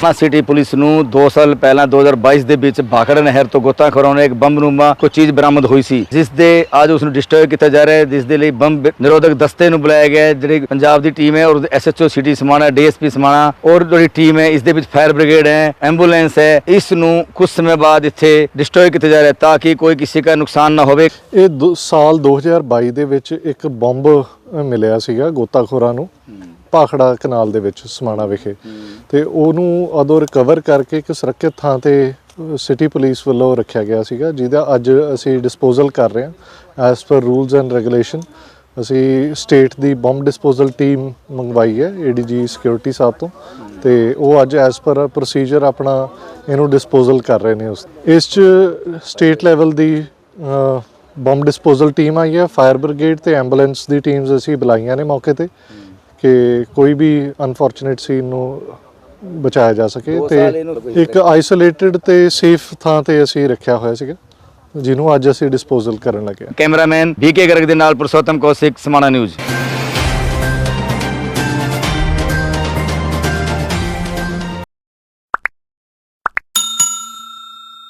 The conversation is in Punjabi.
ਸਮਾਣਾ ਸਿਟੀ ਪੁਲਿਸ ਨੂੰ 2 ਸਾਲ ਪਹਿਲਾਂ 2022 ਦੇ ਵਿੱਚ ਭਾਖੜ ਨਹਿਰ ਤੋਂ ਗੋਤਾਖੋਰਾਂ ਨੇ ਇੱਕ ਬੰਬ ਕੋਈ ਚੀਜ਼ ਬਰਾਮਦ ਹੋਈ ਸੀ। ਜਿਸ ਦੇ ਅੱਜ ਉਸ ਨੂੰ ਡਿਸਟਰੋਏ ਕੀਤਾ ਜਾ ਰਿਹਾ ਹੈ। ਜਿਸ ਦੇ ਲਈ ਬੰਬ ਨਿਰੋਧਕ ਦਸਤੇ ਨੂੰ ਬੁਲਾਇਆ ਗਿਆ ਹੈ। ਜਿਹੜੀ ਪੰਜਾਬ ਦੀ ਟੀਮ ਹੈ ਔਰ SHO city Samana DSP Samana ਔਰ ਜਿਹੜੀ ਟੀਮ ਹੈ, ਇਸ ਦੇ ਵਿੱਚ ਫਾਇਰ ਬ੍ਰਿਗੇਡ ਹੈ, ਐਂਬੂਲੈਂਸ ਹੈ। ਇਸ ਨੂੰ ਕੁਝ ਸਮੇਂ ਬਾਅਦ ਇੱਥੇ ਡਿਸਟਰੋਏ ਕੀਤਾ ਜਾ ਰਿਹਾ ਹੈ ਤਾਂ ਕਿ ਕੋਈ ਕਿਸੇ ਦਾ ਨੁਕਸਾਨ ਨਾ ਹੋਵੇ। ਇਹ ਦੋ- ਸਾਲ 2022 ਦੇ ਵਿੱਚ ਇੱਕ ਬੰਬ ਮਿਲਿਆ ਸੀਗਾ ਗੋਤਾਖੋਰਾਂ ਨੂੰ। ਭਾਖੜਾ ਕਨਾਲ ਦੇ ਵਿੱਚ ਸਮਾਣਾ ਵਿਖੇ। ਤੇ ਉਹਨੂੰ ਉਦੋਂ ਰਿਕਵਰ ਕਰਕੇ ਇੱਕ ਸੁਰੱਖਿਅਤ ਥਾਂ ਤੇ ਸਿਟੀ ਪੁਲਿਸ ਵੱਲੋਂ ਰੱਖਿਆ ਗਿਆ ਸੀਗਾ ਜਿਹਦਾ ਅੱਜ ਅਸੀਂ ਡਿਸਪੋਜ਼ਲ ਕਰ ਰਹੇ ਹਾਂ as per rules and regulation ਅਸੀਂ ਸਟੇਟ ਦੀ ਬੰਬ ਡਿਸਪੋਜ਼ਲ ਟੀਮ ਮੰਗਵਾਈ ਹੈ ਏਡੀਜੀ ਸਿਕਿਉਰਿਟੀ ਸਾਹਿਬ ਤੋਂ। ਤੇ ਉਹ ਅੱਜ ਐਸ ਪਰ ਪ੍ਰੋਸੀਜਰ ਆਪਣਾ ਇਹਨੂੰ ਡਿਸਪੋਜ਼ਲ ਕਰ ਰਹੇ ਨੇ ਉਸ ਇਸ ਚ ਸਟੇਟ ਲੈਵਲ ਦੀ ਅ, ਬੰਬ ਡਿਸਪੋਜ਼ਲ ਟੀਮ ਆਈ ਹੈ ਫਾਇਰ ਬ੍ਰਿਗੇਡ ਤੇ ਐਂਬੂਲੈਂਸ ਦੀ ਟੀਮਸ ਅਸੀਂ ਬੁਲਾਈਆਂ ਨੇ ਮੌਕੇ ਤੇ। ਕਿ ਕੋਈ ਵੀ ਅਨਫੋਰਚੂਨੇਟ ਸੀਨ ਨੂੰ ਬਚਾਇਆ ਜਾ ਸਕੇ ਤੇ ਇੱਕ ਆਈਸੋਲੇਟਡ ਤੇ ਸੇਫ ਥਾਂ ਤੇ ਅਸੀਂ ਰੱਖਿਆ ਹੋਇਆ ਸੀਗਾ ਜਿਹਨੂੰ ਅੱਜ ਅਸੀਂ ਡਿਸਪੋਜ਼ਲ ਕਰਨ ਲੱਗੇ। ਕੈਮਰਾਮੈਨ ਬੀਕੇ ਗਰਗ ਦੇ ਨਾਲ ਪੁਰਸ਼ੋਤਮ ਕੌਸ਼ਿਕ ਸਮਾਣਾ ਨਿਊਜ਼